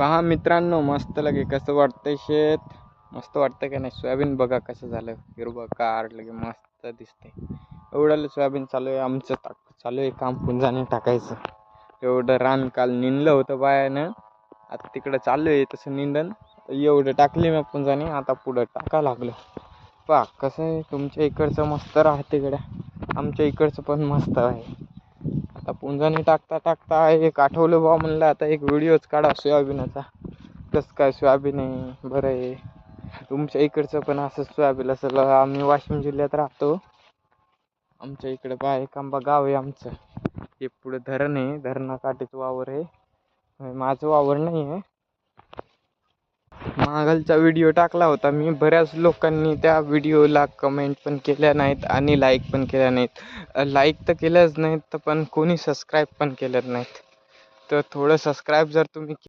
पहा मित्रांनो मस्त लगे कसं वाटतंय शेत. मस्त वाटतं का नाही? सोयाबीन बघा कसं झालं. हिरवं कार लगे मस्त दिसते एवढं सोयाबीन चालू आहे. आमचं टाक चालू आहे काम. पुंजाने टाकायचं. एवढं रान काल निंदलं होतं बायानं. आता तिकडं चालू आहे तसं निंदन. एवढं टाकले मग पुंजाने. आता पुढं टाका लागलं. पहा कसं आहे. तुमच्या इकडचं मस्त राहते गड्या. आमच्या इकडचं पण मस्त आहे. आता पुंजाने टाकता टाकता एक आठवलं बा म्हणलं आता एक व्हिडिओच काढा सोयाबीनाचा. कसं काय सोयाबीन आहे? बरं आहे. तुमच्या इकडचं पण असं सोयाबीन असेल आम्ही वाशिम जिल्ह्यात राहतो. आमच्या इकडं पहा एक आंबा गाव आहे आमचं. हे पुढं धरण आहे धरणाकाठीच वावर आहे. माझं वावर नाही आहे मागलचा व्हिडिओ टाकला होता. मी बऱ्याच लोकांनी त्या व्हिडिओला कमेंट पण केल्या नाहीत आणि लाईक पण केल्या नाहीत. लाईक तर केल्याच नाहीत तर पण कोणी सबस्क्राईब पण केल्या नाहीत. तर थोडं सबस्क्राईब जर तुम्ही